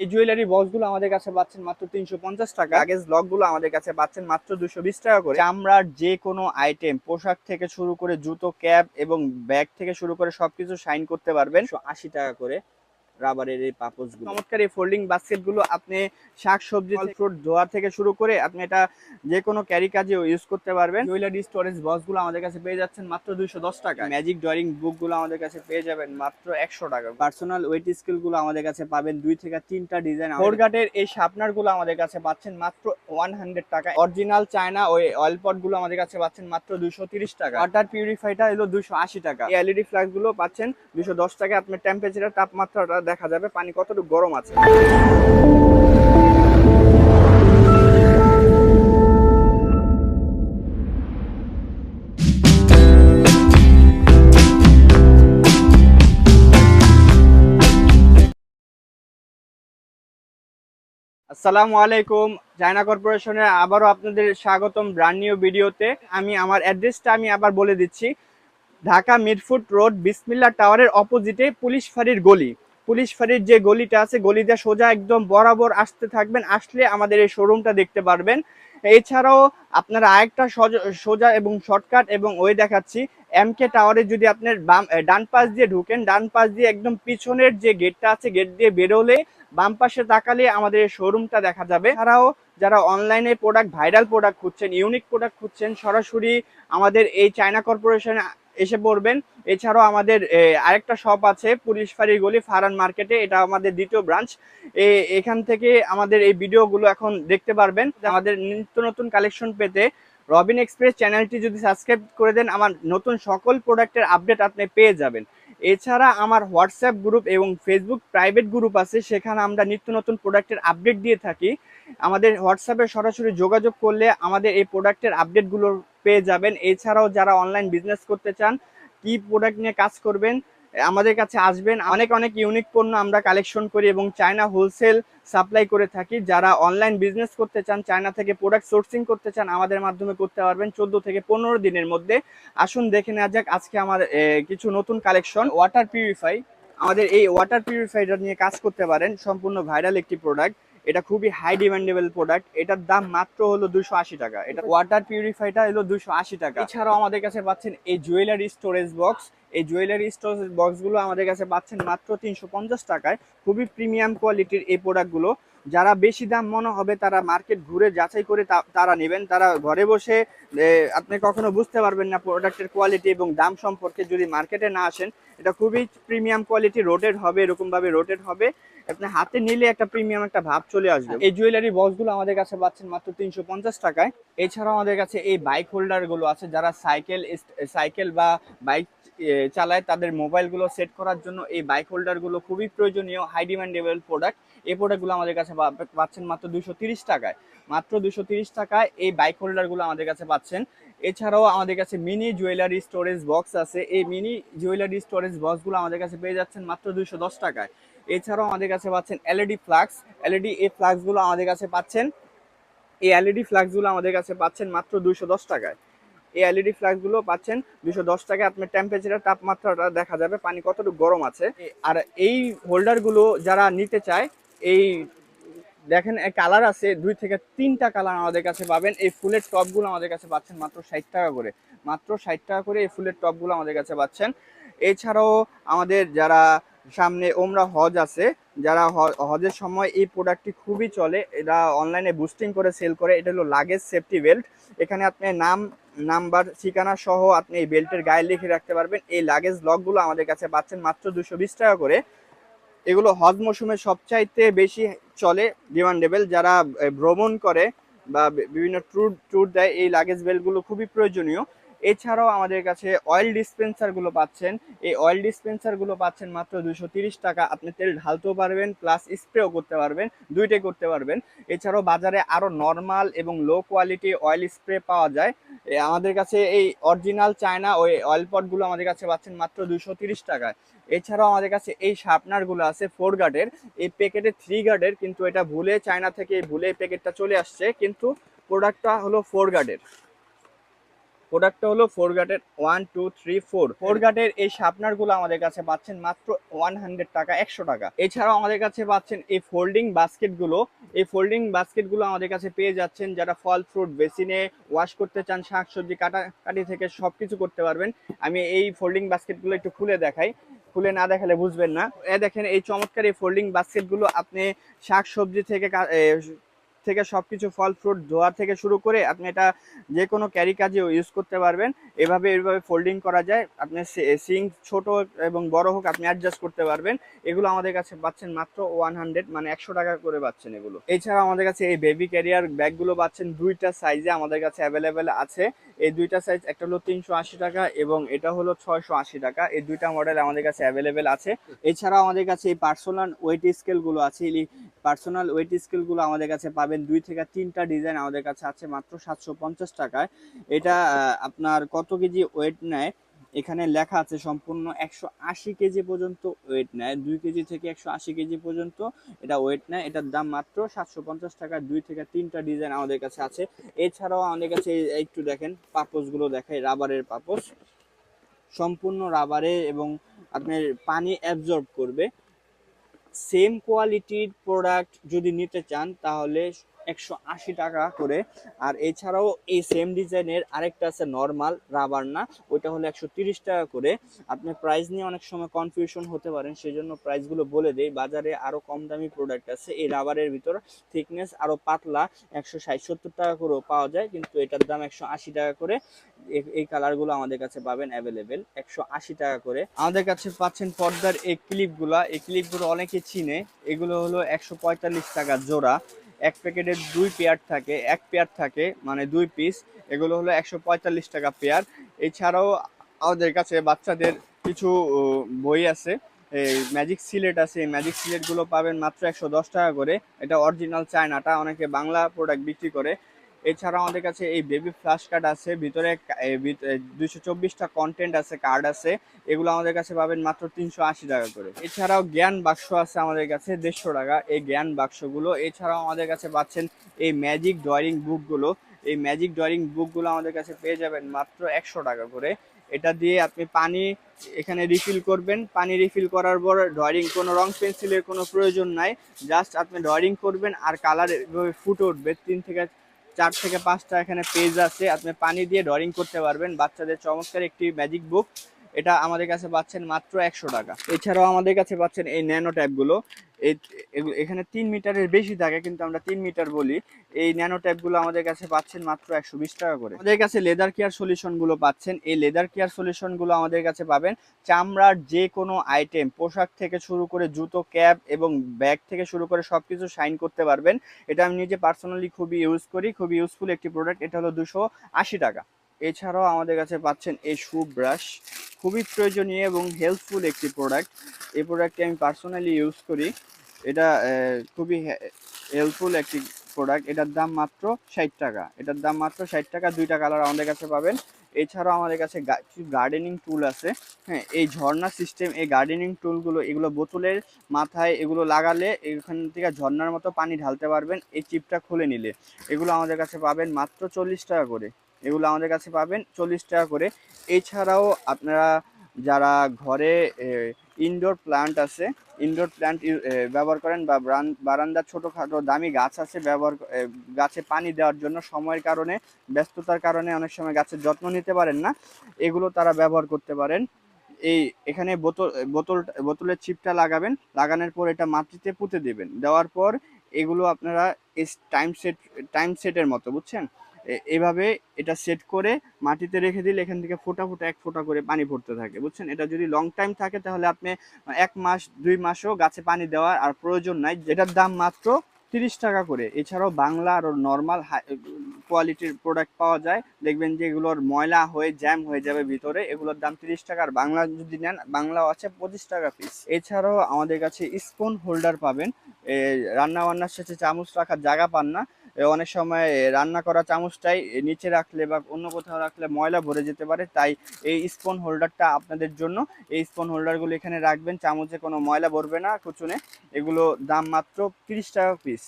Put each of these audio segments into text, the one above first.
এই জুয়েলারি বক্সগুলো আমাদের কাছে পাচ্ছেন মাত্র তিনশো পঞ্চাশ টাকা। আগেজ ব্লকগুলো আমাদের কাছে পাচ্ছেন মাত্র দুশো বিশ টাকা করে। চামড়ার যে কোনো আইটেম পোশাক থেকে শুরু করে জুতো ক্যাপ এবং ব্যাগ থেকে শুরু করে সবকিছু সাইন করতে পারবেন। আশি টাকা করে। রাবারের এই পাপোস চমৎকার এই ফোল্ডিং বাস্কেটগুলো আপনি শাক সবজি ফ্রুট ধোয়া থেকে শুরু করে আপনি এটা যে কোনো ক্যারি কাজে ইউজ করতে পারবেন। জুয়েলারি স্টোরেজ বক্সগুলো আমাদের কাছে পেয়ে যাচ্ছেন মাত্র দুইশো দশ টাকা ম্যাজিক ড্রয়িং বুকগুলো আমাদের কাছে পেয়ে যাবেন মাত্র একশো টাকা পার্সোনাল ওয়েট স্কেলগুলো আমাদের কাছে পাবেন দুই থেকে তিনটা ডিজাইন ফোরগাটের এই শার্পনারগুলো আমাদের কাছে পাচ্ছেন মাত্র ওয়ান হান্ড্রেড টাকা অরিজিনাল চায়না ওই অয়েল পটগুলো আমাদের কাছে পাচ্ছেন মাত্র দুশো তিরিশ টাকা ওয়াটার পিউরিফাইটা এলো দুশো আশি টাকা। এলইডি ফ্ল্যাক্সগুলো পাচ্ছেন দুশো দশ টাকা আপনার টেম্পারেচার তাপমাত্রাটা দেখা যাবে, পানি কতটুকু গরম আছে। আসসালামু আলাইকুম চায়না কর্পোরেশনে আবারও আপনাদের স্বাগতম ব্র্যান্ড নিউ ভিডিওতে। আমি, আমার অ্যাড্রেসটা আমি আবার বলে দিচ্ছি। ঢাকা মিরফুট রোড, বিসমিল্লা টাওয়ারের অপোজিটে পুলিশ ফাঁড়ির গলি। পুলিশ ফাঁড়ির যে গলিটা আছে, গলিটা সোজা একদম বরাবর আসতে থাকবেন, আসলে আমাদের এই শোরুমটা দেখতে পারবেন। এছাড়াও আপনারা আরেকটা সজ- এবং শর্টকাট এবং ওই দেখাচ্ছি এম কে টাওয়ারে যদি আপনার বাম ডান পাশ দিয়ে ঢুকেন, ডান পাশ দিয়ে একদম পিছনের যে গেটটা আছে গেট দিয়ে বেরোলে বাম পাশে তাকালে আমাদের এই শোরুমটা দেখা যাবে। এছাড়াও যারা অনলাইনে প্রোডাক্ট ভাইরাল প্রোডাক্ট খুঁজছেন ইউনিক প্রোডাক্ট খুঁজছেন, সরাসরি আমাদের এই চায়না কর্পোরেশনে এসে পড়বেন। এছাড়াও আমাদের আরেকটা শপ আছে, পুলিশ ফাঁড়ির গলি ফারান মার্কেটে এটা আমাদের দ্বিতীয় ব্রাঞ্চ এখান থেকে আমাদের এই ভিডিওগুলো এখন দেখতে পারবেন। আমাদের নিত্য নতুন কালেকশন পেতে রবিন এক্সপ্রেস চ্যানেলটি যদি সাবস্ক্রাইব করে দেন, আমার নতুন সকল প্রোডাক্টের আপডেট আপনি পেয়ে যাবেন। এছাড়া আমার হোয়াটসঅ্যাপ গ্রুপ এবং ফেসবুক প্রাইভেট গ্রুপ আছে, সেখানে আমরা নিত্য নতুন প্রোডাক্টের আপডেট দিয়ে থাকি। আমাদের হোয়াটসঅ্যাপে সরাসরি যোগাযোগ করলে আমাদের এই প্রোডাক্টের আপডেটগুলো পেয়ে যাবেন। এছাড়াও যারা অনলাইন বিজনেস করতে চান, কি প্রোডাক্ট নিয়ে কাজ করবেন, আমাদের কাছে আসবেন। অনেক অনেক ইউনিক পণ্য আমরা কালেকশন করি এবং চায়না হোলসেল সাপ্লাই করে থাকি। যারা অনলাইন বিজনেস করতে চান চায়না থেকে প্রোডাক্ট সোর্সিং করতে চান, আমাদের মাধ্যমে করতে পারবেন চোদ্দ থেকে পনেরো দিনের মধ্যে। আসুন দেখে নেওয়া যাক আজকে আমার কিছু নতুন কালেকশন ওয়াটার পিউরিফাই আমাদের এই ওয়াটার পিউরিফাইটার নিয়ে কাজ করতে পারেন। সম্পূর্ণ ভাইরাল একটি প্রোডাক্ট এটা খুবই হাই ডিমান্ডেবল প্রোডাক্ট এটার দাম মাত্র হলো দুশো আশি টাকা। এটা ওয়াটার পিউরিফাইটা হলো দুশো আশি টাকা। এছাড়াও আমাদের কাছে পাচ্ছেন এই জুয়েলারি স্টোরেজ বক্স এই জুয়েলারি স্টোরেজ বক্সগুলো আমাদের কাছে পাচ্ছেন মাত্র তিনশো পঞ্চাশ টাকায়। খুবই প্রিমিয়াম কোয়ালিটির এই প্রোডাক্টগুলো যারা বেশি দাম মনে হবে তারা মার্কেট ঘুরে যাচাই করে তারা নেবেন। তারা ঘরে বসে আপনি কখনো বুঝতে পারবেন না প্রোডাক্টের কোয়ালিটি এবং দাম সম্পর্কে যদি মার্কেটে না আসেন, এটা খুবই প্রিমিয়াম কোয়ালিটি রোটেড হবে এরকম ভাবে রোটেড হবে। আপনি হাতে নিলে একটা প্রিমিয়াম একটা ভাব চলে আসবে। এই জুয়েলারি বক্সগুলো আমাদের কাছে পাচ্ছেন মাত্র তিনশো পঞ্চাশ টাকায়। এছাড়াও আমাদের কাছে এই বাইক হোল্ডারগুলো আছে, যারা সাইকেল সাইকেল বা বাইক চালায় তাদের মোবাইলগুলো সেট করার জন্য এই বাইক হোল্ডারগুলো খুবই প্রয়োজনীয় হাই ডিমান্ডেবল প্রোডাক্ট এই প্রোডাক্টগুলো আমাদের কাছে পাচ্ছেন মাত্র দুশো টাকায়। মাত্র দুশো টাকায় এই বাইক হোল্ডারগুলো আমাদের কাছে পাচ্ছেন। এছাড়াও আমাদের কাছে মিনি জুয়েলারি স্টোরেজ বক্স আছে। এই মিনি জুয়েলারি স্টোরেজ বক্সগুলো আমাদের কাছে পেয়ে যাচ্ছেন মাত্র দুশো টাকায়। এছাড়াও আমাদের কাছে পাচ্ছেন এলইডি ফ্লাক্স এলইডি এই ফ্লাক্সগুলো আমাদের কাছে পাচ্ছেন। এই এলইডি ফ্লাক্সগুলো আমাদের কাছে পাচ্ছেন মাত্র দুশো দশ টাকায়। এই এলইডি ফ্ল্যাক্সগুলো পাচ্ছেন দুশো দশ টাকায়। আপনার টেম্পারেচার তাপমাত্রাটা দেখা যাবে, পানি কতটুকু গরম আছে। আর এই হোল্ডারগুলো যারা নিতে চায়, এই দেখেন কালার আছে, দুই থেকে তিনটা কালার আমাদের কাছে পাবেন। এই ফুলের টপগুলো আমাদের কাছে পাচ্ছেন মাত্র ষাট টাকা করে। মাত্র ষাট টাকা করে এই ফুলের টপগুলো আমাদের কাছে পাচ্ছেন। এছাড়াও আমাদের যারা সামনে ওমরা হজ আছে, যারা হজের সময় এই প্রোডাক্টটি খুবই চলে এটা অনলাইনে বুস্টিং করে সেল করে, এটা হলো লাগেজ সেফটি বেল্ট এখানে আপনি নাম নাম্বার, ঠিকানা সহ আপনি এই বেল্টের গায়ে লিখে রাখতে পারবেন। এই লাগেজ লকগুলো আমাদের কাছে পাচ্ছেন মাত্র দুশো টাকা করে। এগুলো হজ মৌসুমে সবচাইতে বেশি চলে ডিমান্ডেবল যারা ভ্রমণ করে বা বিভিন্ন ট্যুর ট্যুর দেয়, এই লাগেজ বেলগুলো খুবই প্রয়োজনীয়। এছাড়াও আমাদের কাছে অয়েল ডিসপেন্সারগুলো পাচ্ছেন। এই অয়েল ডিসপেন্সারগুলো পাচ্ছেন মাত্র দুশো টাকা। আপনি তেল ঢালতেও পারবেন প্লাস স্প্রেও করতে পারবেন, দুইটাই করতে পারবেন। এছাড়াও বাজারে আরও নর্মাল এবং লো কোয়ালিটি অয়েল স্প্রে পাওয়া যায়। আমাদের কাছে এই অরিজিনাল চায়না ওই অয়েল পটগুলো আমাদের কাছে পাচ্ছেন মাত্র দুশো টাকায়। এছাড়াও আমাদের কাছে এই শার্পনারগুলো আছে ফোর গার্ডের এই প্যাকেটে থ্রি গার্ডের কিন্তু এটা ভুলে চায়না থেকে ভুলে প্যাকেটটা চলে আসছে, কিন্তু প্রোডাক্টটা হলো ফোর গার্ডের প্রোডাক্টটা হলো four গাটের one, two, three, four. Four গাটের এই শার্পনারগুলো আমাদের কাছে পাচ্ছেন মাত্র ওয়ান হান্ড্রেড টাকা, একশো টাকা। এছাড়াও আমাদের কাছে পাচ্ছেন এই ফোল্ডিং বাস্কেটগুলো। এই ফোল্ডিং বাস্কেটগুলো আমাদের কাছে পেয়ে যাচ্ছেন যারা ফল, ফ্রুট, বেসিনে ওয়াশ করতে চান, শাকসবজি কাটাকাটি থেকে সব কিছু করতে পারবেন। আমি এই ফোল্ডিং বাস্কেটগুলো একটু খুলে দেখাই। খুলে না দেখালে বুঝবেন না। এ দেখেন, এই চমৎকার এই ফোল্ডিং বাস্কেটগুলো আপনি শাক সবজি থেকে থেকে সবকিছু ফল ফ্রুট ধোয়া থেকে শুরু করে আপনি এটা যে কোনো ক্যারি কাজেও ইউজ করতে পারবেন। এভাবে এভাবে ফোল্ডিং করা যায়। আপনি সিঙ্ক ছোট এবং বড় হোক আপনি অ্যাডজাস্ট করতে পারবেন। এগুলো আমাদের কাছে পাচ্ছেন মাত্র ওয়ান হান্ড্রেড মানে একশো টাকা করে পাচ্ছেন এগুলো। এছাড়া আমাদের কাছে এই বেবি ক্যারিয়ার ব্যাগগুলো পাচ্ছেন। দুইটা সাইজে আমাদের কাছে অ্যাভেলেবেল আছে। এই দুইটা সাইজ একটা হলো তিনশো আশি টাকা এবং এটা হলো ছয়শো আশি টাকা। এই দুইটা মডেল আমাদের কাছে অ্যাভেলেবেল আছে। এছাড়াও আমাদের কাছে এই পার্সোনাল ওয়েট স্কেলগুলো আছে। পার্সোনাল ওয়েট স্কেলগুলো আমাদের কাছে পাবেন দুই থেকে তিনটা ডিজাইন আমাদের কাছে আছে মাত্র সাতশো পঞ্চাশ টাকায়। এটা আপনার কত কেজি ওয়েট নেয়? এখানে লেখা আছে সম্পূর্ণ একশো আশি কেজি পর্যন্ত ওয়েট নেয়। দুই কেজি থেকে একশো আশি কেজি পর্যন্ত এটা ওয়েট নেয়। এটার দাম মাত্র সাতশো পঞ্চাশ টাকা দুই থেকে তিনটা ডিজাইন আমাদের কাছে আছে। এছাড়াও আমাদের কাছে একটু দেখেন পাপোসগুলো দেখাই, রাবারের পাপোস সম্পূর্ণ রাবারে এবং আপনার পানি অ্যাবজর্ব করবে। সেম কোয়ালিটির প্রোডাক্ট যদি নিতে চান তাহলে একশো আশি টাকা করে। আর এছাড়াও এই সেম ডিজাইনের আরেকটা আছে নর্মাল রাবার না, ওইটা হলো একশো তিরিশ টাকা করে। আপনি প্রাইস নিয়ে অনেক সময় কনফিউশন হতে পারেন সেই জন্য প্রাইসগুলো বলে দেই। বাজারে আরও কম দামি প্রোডাক্ট আছে, এই রাবারের ভিতর। থিকনেস আরও পাতলা, একশো ষাট সত্তর টাকা করেও পাওয়া যায়, কিন্তু এটার দাম একশো আশি টাকা করে। এই কালারগুলো আমাদের কাছে পাবেন অ্যাভেলেবেল একশো আশি টাকা করে। আমাদের কাছে পাচ্ছেন পর্দার এই ক্লিপগুলো এই ক্লিপগুলো অনেকে চিনে। এগুলো হলো একশো পঁয়তাল্লিশ টাকা জোড়া। এক প্যাকেটের দুই পেয়ার থাকে, এক পেয়ার থাকে মানে দুই পিস এগুলো হলো একশো পঁয়তাল্লিশ টাকা পেয়ার। এছাড়াও আমাদের কাছে বাচ্চাদের কিছু বই আছে। এই ম্যাজিক সিলেট আছে। এই ম্যাজিক সিলেটগুলো পাবেন মাত্র একশো দশ টাকা করে। এটা অরিজিনাল চায়নাটা। অনেকে বাংলা প্রোডাক্ট বিক্রি করে। এছাড়া আমাদের কাছে এই বেবি ফ্ল্যাশ কার্ড আছে, ভিতরে দুইশো চব্বিশটা কন্টেন্ট আছে কার্ড আছে, এগুলো আমাদের কাছে পাবেন মাত্র তিনশো আশি টাকা করে। এছাড়াও জ্ঞান বাক্স আছে আমাদের কাছে, দেড়শো টাকা, এই জ্ঞান বাক্সগুলো। এছাড়াও আমাদের কাছে পাচ্ছেন এই ম্যাজিক ড্রয়িং বুকগুলো এই ম্যাজিক ড্রয়িং বুকগুলো আমাদের কাছে পেয়ে যাবেন মাত্র একশো টাকা করে। এটা দিয়ে আপনি পানি এখানে রিফিল করবেন। পানি রিফিল করার পর ড্রয়িং কোনো রং পেন্সিলের কোনো প্রয়োজন নাই। জাস্ট আপনি ড্রয়িং করবেন আর কালার এভাবে ফুটে উঠবে তিন থেকে চার থেকে পাঁচটা এখানে পেজ আছে। আপনি পানি দিয়ে ড্রয়িং করতে পারবেন। বাচ্চাদের চমৎকার একটি ম্যাজিক বুক এটা আমাদের কাছে পাচ্ছেন মাত্র একশো টাকা। এছাড়াও আমাদের কাছে পাচ্ছেন এই ন্যানো এগুলো- এখানে তিন মিটারের বেশি থাকে, কিন্তু আমরা তিন মিটার বলি। এই ন্যানো ট্যাবগুলো আমাদের কাছে পাচ্ছেন মাত্র একশো বিশ টাকা করে। আমাদের কাছে লেদার কেয়ার সলিউশনগুলো পাচ্ছেন। এই লেদার কেয়ার সলিউশনগুলো আমাদের কাছে পাবেন চামড়ার যে কোনো আইটেম পোশাক থেকে শুরু করে জুতো, ক্যাপ এবং ব্যাগ থেকে শুরু করে সব কিছু শাইন করতে পারবেন। এটা আমি নিজে পার্সোনালি খুবই ইউজ করি, খুবই ইউজফুল একটি প্রোডাক্ট এটা হলো দুশো টাকা। এছাড়াও আমাদের কাছে পাচ্ছেন এই শু ব্রাশ খুবই প্রয়োজনীয় এবং হেল্পফুল একটি প্রোডাক্ট এই প্রোডাক্টটি আমি পার্সোনালি ইউজ করি। এটা খুবই হেল্পফুল একটি প্রোডাক্ট এটার দাম মাত্র ষাট টাকা। এটার দাম মাত্র ষাট টাকা। দুইটা কালার আমাদের কাছে পাবেন। এছাড়াও আমাদের কাছে গার্ডেনিং টুল আছে। হ্যাঁ এই ঝর্ণা সিস্টেম এই গার্ডেনিং টুলগুলো এগুলো বোতলের মাথায় এগুলো লাগালে এখান থেকে ঝর্ণার মতো পানি ঢালতে পারবেন। এই চিপটা খুলে নিলে। এগুলো আমাদের কাছে পাবেন মাত্র চল্লিশ টাকা করে। এগুলো আমাদের কাছে পাবেন চল্লিশ টাকা করে। এছাড়াও আপনারা যারা ঘরে ইনডোর প্ল্যান্ট আছে ইনডোর প্ল্যান্ট ব্যবহার করেন বা ব্রান- বারান্দার ছোটোখাটো দামি গাছ আছে, ব্যবহার গাছে পানি দেওয়ার জন্য সময়ের কারণে, ব্যস্ততার কারণে অনেক সময় গাছের যত্ন নিতে পারেন না। এগুলো তারা ব্যবহার করতে পারেন। এই, এখানে বোতল বোতল, বোতলের চিপটা লাগাবেন, লাগানোর পর এটা মাটিতে পুঁতে দেবেন। দেওয়ার পর এগুলো আপনারা টাইম সেট টাইম সেটের মতো, বুঝছেন? এভাবে এটা সেট করে মাটিতে রেখে দিলে এখান থেকে ফোটা ফোটা, এক ফোঁটা করে পানি পড়তে থাকে, বুঝছেন? এটা যদি লং টাইম থাকে তাহলে আপনি এক মাস, দুই মাসও গাছে পানি দেওয়ার আর প্রয়োজন নাই। যেটার দাম মাত্র তিরিশ টাকা করে। এছাড়াও বাংলা আর নর্মাল কোয়ালিটির প্রোডাক্ট পাওয়া যায়। দেখবেন যে এগুলোর ময়লা হয়ে জ্যাম হয়ে যাবে ভিতরে। এগুলোর দাম তিরিশ টাকা। আর বাংলা যদি নেন, বাংলাও আছে পঁচিশ টাকা পিস এছাড়াও আমাদের কাছে স্পুন হোল্ডার পাবেন। রান্না বান্নার শেষে চামচ রাখার জায়গা পান না। অনেক সময় রান্না করা চামচটাই নিচে রাখলে বা অন্য কোথাও রাখলে ময়লা ভরে যেতে পারে। তাই এই স্পুন হোল্ডারটা আপনাদের জন্য। এই স্পুন হোল্ডারগুলো এখানে রাখবেন। চামচে কোনো ময়লা ভরবে না, কুচুনে। এগুলো দাম মাত্র তিরিশ টাকা পিস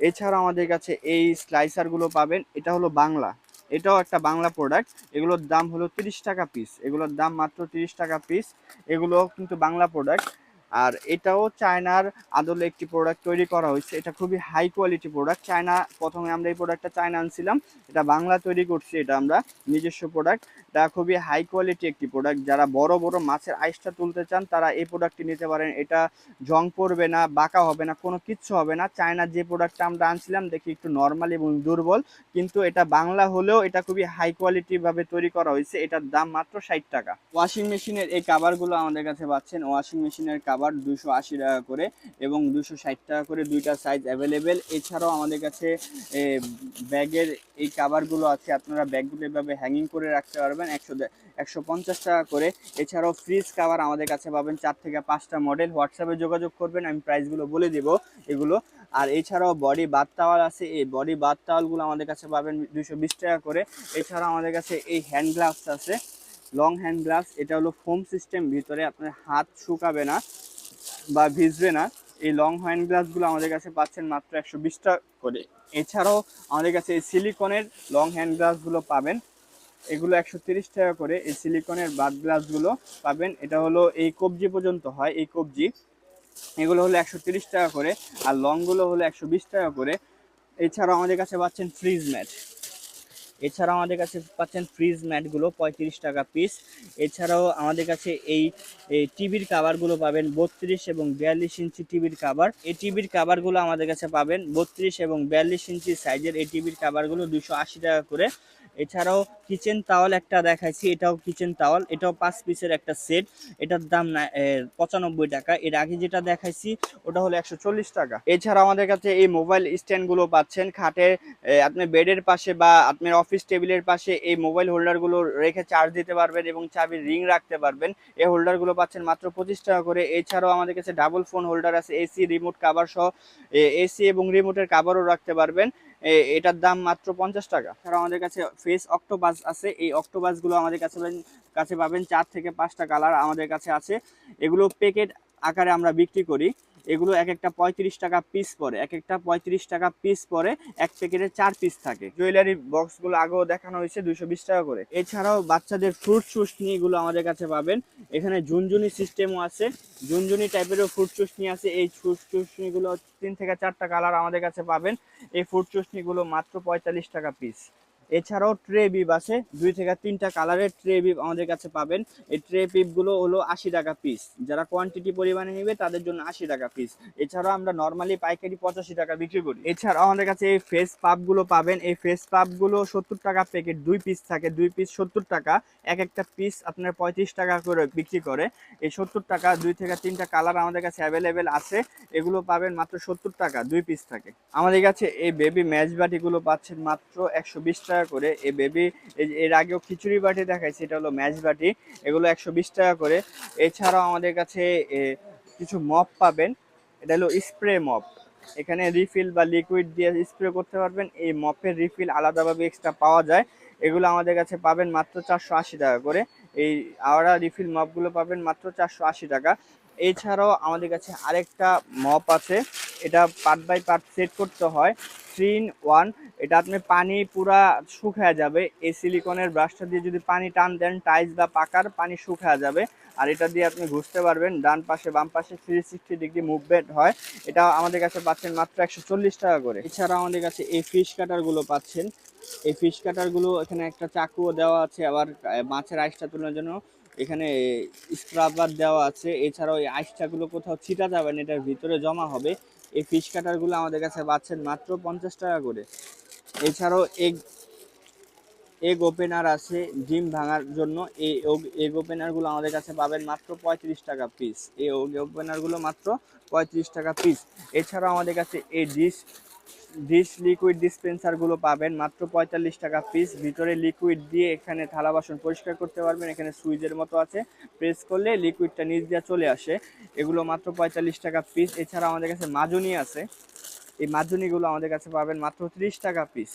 এছাড়া আমাদের কাছে এই স্লাইসারগুলো পাবেন। এটা হলো বাংলা। এটাও একটা বাংলা প্রোডাক্ট এগুলোর দাম হলো তিরিশ টাকা পিস এগুলোর দাম মাত্র তিরিশ টাকা পিস এগুলো কিন্তু বাংলা প্রোডাক্ট আর এটাও চায়নার আদলে একটি প্রোডাক্ট তৈরি করা হয়েছে। এটা খুবই হাই কোয়ালিটি প্রোডাক্ট চায়না, প্রথমে আমরা এই প্রোডাক্টটা চায়না আনছিলাম। এটা বাংলা তৈরি করছি, এটা আমরা নিজস্ব প্রোডাক্ট এটা খুবই হাই কোয়ালিটি একটি প্রোডাক্ট যারা বড় বড় মাছের আইসটা তুলতে চান, তারা এই প্রোডাক্টটি নিতে পারেন। এটা জং পড়বে না, বাঁকা হবে না, কোনো কিচ্ছু হবে না। চায়নার যে প্রোডাক্টটা আমরা আনছিলাম, দেখি একটু নর্মাল এবং দুর্বল। কিন্তু এটা বাংলা হলেও এটা খুবই হাই কোয়ালিটিভাবে তৈরি করা হয়েছে। এটার দাম মাত্র ষাট টাকা। ওয়াশিং মেশিনের এই কাভারগুলো আমাদের কাছে পাচ্ছেন। ওয়াশিং মেশিনের কাভার দুশো আশি টাকা করে এবং দুশো ষাট টাকা করে দুইটা সাইজ অ্যাভেলেবেল এছাড়াও আমাদের কাছে ব্যাগের এই কাভারগুলো আছে, আপনারা ব্যাগগুলো এভাবে হ্যাঙ্গিং করে রাখতে পারবেন। একশো একশো পঞ্চাশ টাকা করে। এছাড়াও ফ্রিজ কাভার আমাদের কাছে পাবেন চার থেকে পাঁচটা মডেল হোয়াটসঅ্যাপে যোগাযোগ করবেন, আমি প্রাইসগুলো বলে দেব এগুলো। আর এছাড়াও বডি বাথ টাওয়াল আছে, এই বডি বাথ টাওয়ালগুলো আমাদের কাছে পাবেন দুশো টাকা করে। এছাড়াও আমাদের কাছে এই হ্যান্ড গ্লাভস আছে লং হ্যান্ড গ্লাভস এটা হলো ফোম সিস্টেম ভিতরে আপনার হাত শুকাবে না। বা ভিজবে না। এই লং হ্যান্ড গ্লাভসগুলো আমাদের কাছে পাচ্ছেন মাত্র একশো বিশ টাকা করে। এছাড়াও আমাদের কাছে এই সিলিকনের লং হ্যান্ড গ্লাভসগুলো পাবেন। এগুলো একশো তিরিশ টাকা করে। এই সিলিকনের বাদ গ্লাসগুলো পাবেন। এটা হলো এই কবজি পর্যন্ত হয়, এই কবজি। এগুলো হলো একশো তিরিশ টাকা করে। আর লংগুলো হলো একশো বিশ টাকা করে। এছাড়াও আমাদের কাছে পাচ্ছেন ফ্রিজ ম্যাট এছাড়াও আমাদের কাছে পাচ্ছেন ফ্রিজ ম্যাটগুলো পঁয়ত্রিশ টাকা পিস এছাড়াও আমাদের কাছে এই টিভির কাভারগুলো পাবেন বত্রিশ এবং বিয়াল্লিশ ইঞ্চি টিভির কাভার এই টিভির কাভারগুলো আমাদের কাছে পাবেন বত্রিশ এবং বিয়াল্লিশ ইঞ্চি সাইজের এই টিভির কাভারগুলো দুশো টাকা করে। এছাড়াও কিচেন তাওয়াল একটা দেখাইছি, এটাও কিচেন তাওয়াল এটাও পাঁচ পিসের একটা সেট এটার দাম পঁচানব্বই টাকা। এর আগে যেটা দেখাইছি, ওটা হলো একশো চল্লিশ টাকা। এছাড়া আমাদের কাছে এই মোবাইল স্ট্যান্ডগুলো পাচ্ছেন খাটে আপনি বেডের পাশে বা আপনার অফিস টেবিলের পাশে এই মোবাইল হোল্ডারগুলো রেখে চার্জ দিতে পারবেন এবং চাবির রিং রাখতে পারবেন। এই হোল্ডারগুলো পাচ্ছেন মাত্র পঁচিশ টাকা করে। এছাড়াও আমাদের কাছে ডাবল ফোন হোল্ডার আছে এসি রিমোট কাভার সহ এসি এবং রিমোটের কাভারও রাখতে পারবেন। এটার দাম মাত্র পঞ্চাশ টাকা। এছাড়াও আমাদের কাছে ফেস অক্টোবাস আছে। এই অক্টোবাসগুলো আমাদের কাছে কাছে পাবেন চার থেকে পাঁচটা কালার আমাদের কাছে আছে। এগুলো প্যাকেট আকারে আমরা বিক্রি করি। এগুলো এক একটা পঁয়ত্রিশ টাকা পিস পরে এক একটা পঁয়ত্রিশ টাকা পিস পরে এক প্যাকেটে চার পিস থাকে। জুয়েলারি বক্সগুলো আগেও দেখানো হয়েছে দুশো বিশ টাকা করে। এছাড়াও বাচ্চাদের ফ্রুট চুষনিগুলো আমাদের কাছে পাবেন। এখানে ঝুনঝুনি সিস্টেমও আছে। ঝুনঝুনি টাইপেরও ফ্রুট চুষনি আছে। এই ফ্রুট চুষনিগুলো তিন থেকে চারটা কালার আমাদের কাছে পাবেন। এই ফ্রুট চুষনিগুলো মাত্র পঁয়তাল্লিশ টাকা পিস এছাড়াও ট্রে বিপ আছে। দুই থেকে তিনটা কালারের ট্রে বিপ আমাদের কাছে পাবেন। এই ট্রে পিপগুলো হলো আশি টাকা পিস যারা কোয়ান্টিটি পরিমাণে নেবে, তাদের জন্য আশি টাকা পিস এছাড়াও আমরা নর্মালি পাইকারি পঁচাশি টাকা বিক্রি করি। এছাড়াও আমাদের কাছে এই ফেস পাপগুলো পাবেন। এই ফেস পাপগুলো সত্তর টাকা প্যাকেট দুই পিস থাকে। দুই পিস সত্তর টাকা। এক একটা পিস আপনার পঁয়ত্রিশ টাকা করে বিক্রি করে। এই সত্তর টাকা, দুই থেকে তিনটা কালার আমাদের কাছে অ্যাভেলেবেল আছে। এগুলো পাবেন মাত্র সত্তর টাকা, দুই পিস থাকে। আমাদের কাছে এই বেবি ম্যাচ বাটিগুলো পাচ্ছেন মাত্র একশো বিশ টাকা করে, এই বেবি এর আগেও খিচুড়ি বাটি দেখাইছি, এটা হলো ম্যাচ বাটি, এগুলো একশো বিশ টাকা করে। এছাড়াও আমাদের কাছে কিছু মপ পাবেন, এটা হলো স্প্রে মপ এখানে রিফিল বা লিকুইড দিয়ে স্প্রে করতে পারবেন, এই মপের রিফিল আলাদাভাবে এক্সট্রা পাওয়া যায়। এগুলো আমাদের কাছে পাবেন মাত্র চারশো আশি টাকা করে। এই আওড়া রিফিল মপগুলো পাবেন মাত্র চারশো আশি টাকা। এছাড়াও আমাদের কাছে আরেকটা মপ আছে এটা পার্ট বাই পার্ট সেট করতে হয়। থ্রি ইন ওয়ান এটা আপনি পানি পুরা শুকায় যাবে। এই সিলিকনের ব্রাশটা দিয়ে যদি পানি টান দেন টাইলস বা পাকার পানি শুকায় যাবে। আর এটা দিয়ে আপনি ঘুরতে পারবেন, ডান পাশে, বাম পাশে থ্রি সিক্সটি ডিগ্রি মুভমেন্ট হয়। এটা আমাদের কাছে পাচ্ছেন মাত্র একশো চল্লিশ টাকা করে। এছাড়া আমাদের কাছে এই ফিশ কাটারগুলো পাচ্ছেন। এই ফিশ কাটারগুলো এখানে একটা চাকুও দেওয়া আছে, আবার মাছের আইসটা তোলার জন্য। এখানে স্ক্রাবার দেওয়া আছে। এছাড়াও এই আইসটাগুলো কোথাও ছিটা যাবে না, এটার ভিতরে জমা হবে। এই ফিশ কাটারগুলো আমাদের কাছে পাচ্ছেন মাত্র পঞ্চাশ টাকা করে। এছাড়াও এগ এগ ওপেনার আছে, ডিম ভাঙার জন্য। এই এগ ওপেনারগুলো আমাদের কাছে পাবেন মাত্র পঁয়ত্রিশ টাকা পিস এই ওপেনারগুলো মাত্র পঁয়ত্রিশ টাকা পিস এছাড়াও আমাদের কাছে এই ডিশ ডিশ লিকুইড ডিসপেন্সারগুলো পাবেন। মাত্র পঁয়তাল্লিশ টাকা পিস ভিতরে লিকুইড দিয়ে এখানে থালা বাসন পরিষ্কার করতে পারবেন। এখানে সুইচের মতো আছে। প্রেস করলে লিকুইডটা নিচ দিয়ে চলে আসে। এগুলো মাত্র পঁয়তাল্লিশ টাকা পিস এছাড়া আমাদের কাছে মাজুনি আছে। এই মাজুনিগুলো আমাদের কাছে পাবেন মাত্র ত্রিশ টাকা পিস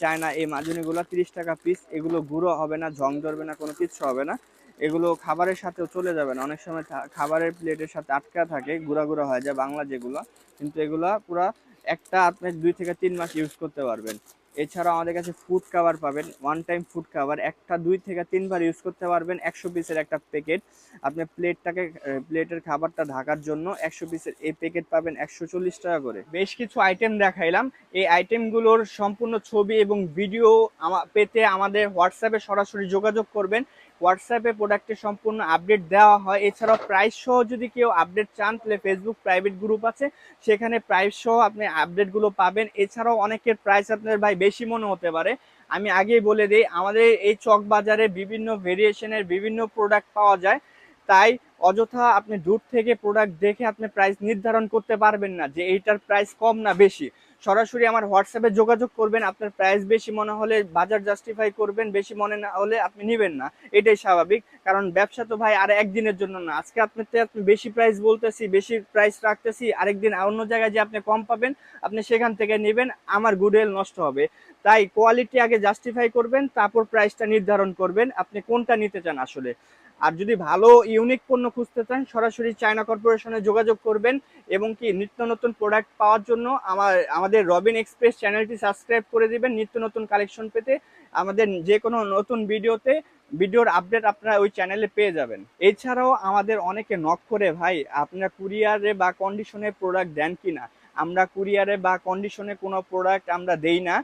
চায়না এই মাজুনিগুলো তিরিশ টাকা পিস এগুলো গুঁড়ো হবে না জং ধরবে না, কোনো কিছু হবে না। এগুলো খাবারের সাথেও চলে যাবে না। অনেক সময় খাবারের প্লেটের সাথে আটকা থাকে, গুঁড়া গুঁড়া হয়ে যায় বাংলা যেগুলো। কিন্তু এগুলা পুরা একটা আপনি দুই থেকে তিন মাস ইউজ করতে পারবেন। এছাড়াও আমাদের কাছে ফুড কাভার পাবেন ওয়ান টাইম ফুড কাভার একটা, দুই থেকে তিনবার ইউজ করতে পারবেন একশো পিসের একটা প্যাকেট আপনি প্লেটটাকে প্লেটের খাবারটা ঢাকার জন্য একশো পিসের এই প্যাকেট পাবেন একশো চল্লিশ টাকা করে। বেশ কিছু আইটেম দেখাইলাম। এই আইটেমগুলোর সম্পূর্ণ ছবি এবং ভিডিও পেতে আমাদের হোয়াটসঅ্যাপে সরাসরি যোগাযোগ করবেন। হোয়াটসঅ্যাপে প্রোডাক্টের সম্পূর্ণ আপডেট দেওয়া হয়। এছাড়াও প্রাইস সহ যদি কেউ আপডেট চান, তাহলে ফেসবুক প্রাইভেট গ্রুপ আছে। সেখানে প্রাইস সহ আপনি আপডেটগুলো পাবেন। এছাড়াও অনেকের প্রাইস আপনার ভাই বেশি মনে হতে পারে। আমি আগেই বলে দিই, আমাদের এই চক বাজারে বিভিন্ন ভেরিয়েশনের বিভিন্ন প্রোডাক্ট পাওয়া যায়। তাই অযথা আপনি দূর থেকে প্রোডাক্ট দেখে আপনি প্রাইস নির্ধারণ করতে পারবেন না যে এইটার প্রাইস কম না বেশি। সরাসরি আমার হোয়াটসঅ্যাপে যোগাযোগ করবেন, আপনার প্রাইস বেশি মনে হলে বাজার জাস্টিফাই করবেন, বেশি মনে না হলে আপনি নেবেন না। এটাই স্বাভাবিক, কারণ ব্যবসা তো ভাই আর একদিনের জন্য না। আজকে আপনার আপনি বেশি প্রাইস বলতেছি, বেশি প্রাইস রাখতেছি, আরেকদিন অন্য জায়গায় যে আপনি কম পাবেন, আপনি সেখান থেকে নেবেন, আমার গুডউইল নষ্ট হবে। তাই কোয়ালিটি আগে জাস্টিফাই করবেন, তারপর প্রাইসটা নির্ধারণ করবেন, আপনি কোনটা নিতে চান আসলে। আর যদি ভালো ইউনিক পণ্য খুঁজতে চান, সরাসরি চায়না কর্পোরেশনে যোগাযোগ করবেন এবং কি নিত্য নতুন প্রোডাক্ট পাওয়ার জন্য আমার, আমাদের রবিন এক্সপ্রেস চ্যানেলটি সাবস্ক্রাইব করে দিবেন নিত্য নতুন কালেকশন পেতে। আমাদের যে কোনো নতুন ভিডিওতে, ভিডিওর আপডেট আপনারা ওই চ্যানেলে পেয়ে যাবেন। এছাড়াও আমাদের অনেকে নক করে, ভাই, আপনারা কুরিয়ারে বা কন্ডিশনে প্রোডাক্ট দেন কিনা? আমরা কুরিয়ারে বা কন্ডিশনে কোনো প্রোডাক্ট আমরা দেই না।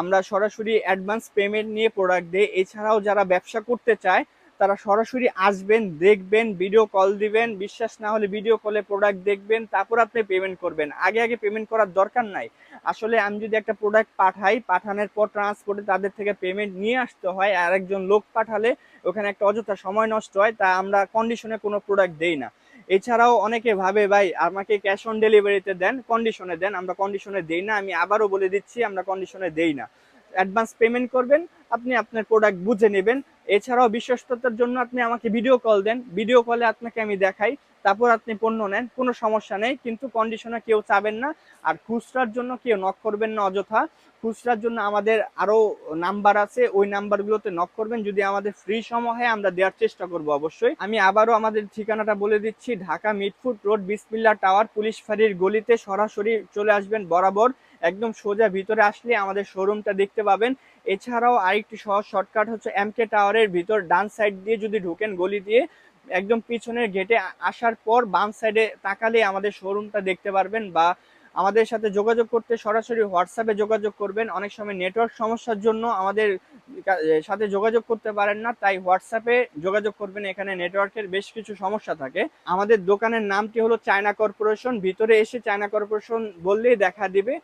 আমরা সরাসরি অ্যাডভান্স পেমেন্ট নিয়ে প্রোডাক্ট দিই। এছাড়াও যারা ব্যবসা করতে চায় তারা সরাসরি আসবেন, দেখবেন ভিডিও কল দিবেন, বিশ্বাস না হলে ভিডিও কলে প্রোডাক্ট দেখবেন, তারপর আপনি পেমেন্ট করবেন। আগে আগে পেমেন্ট করার দরকার নাই। আসলে আমি যদি একটা প্রোডাক্ট পাঠাই, পাঠানোর পর ট্রান্সপোর্টে তাদের থেকে পেমেন্ট নিয়ে আসতে হয়, আর একজন লোক পাঠালে ওখানে একটা অযথা সময় নষ্ট হয়, তা আমরা কন্ডিশনে কোনো প্রোডাক্ট দেই না। এছাড়াও অনেকে ভাবে, ভাই, আমাকে ক্যাশ অন ডেলিভারিতে দেন কন্ডিশনে দেন, আমরা কন্ডিশনে দেই না, আমি আবারও বলে দিচ্ছি, আমরা কন্ডিশনে দেই না। অ্যাডভান্স পেমেন্ট করবেন, আপনি আপনার প্রোডাক্ট বুঝে নেবেন। এছাড়াও বিশ্বস্ততার জন্য আপনি আমাকে ভিডিও কল দেন। ভিডিও কলে আপনাকে আমি দেখাই, তারপর আপনি পণ্য নেন, কোনো সমস্যা নেই, কিন্তু কন্ডিশনে কেউ চাবেন না। আর খুচরার জন্য কেউ নক করবেন না অযথা। খুচরার জন্য আমাদের আরও নাম্বার আছে, ওই নাম্বারগুলোতে নক করবেন। যদি আমাদের ফ্রি সময় হয়, আমরা দেওয়ার চেষ্টা করব অবশ্যই। আমি আবারও আমাদের ঠিকানাটা বলে দিচ্ছি, Dhaka Mitford road, Bismillah tower, police ফাঁড়ির গলিতে সরাসরি চলে আসবেন বরাবর। একদম সোজা ভিতরে আসলে আমাদের শোরুমটা দেখতে পাবেন। এছাড়াও আরেকটি সহজ শর্টকাট হচ্ছে এমকে টাওয়ারের ভিতর ডান সাইড দিয়ে যদি ঢুকেন গলি দিয়ে, একদম পিছনের গেটে আসার পর বাম সাইডে তাকালে আমাদের শোরুমটা দেখতে পারবেন বা আমাদের সাথে যোগাযোগ করতে সরাসরি হোয়াটসঅ্যাপে যোগাযোগ করবেন। অনেক সময় নেটওয়ার্ক সমস্যার জন্য আমাদের সাথে যোগাযোগ করতে পারেন না, তাই হোয়াটসঅ্যাপে যোগাযোগ করবেন। এখানে নেটওয়ার্কের বেশ কিছু সমস্যা থাকে। আমাদের দোকানের নামটি হলো চায়না কর্পোরেশন ভিতরে এসে চায়না কর্পোরেশন বললেই দেখা দিবে।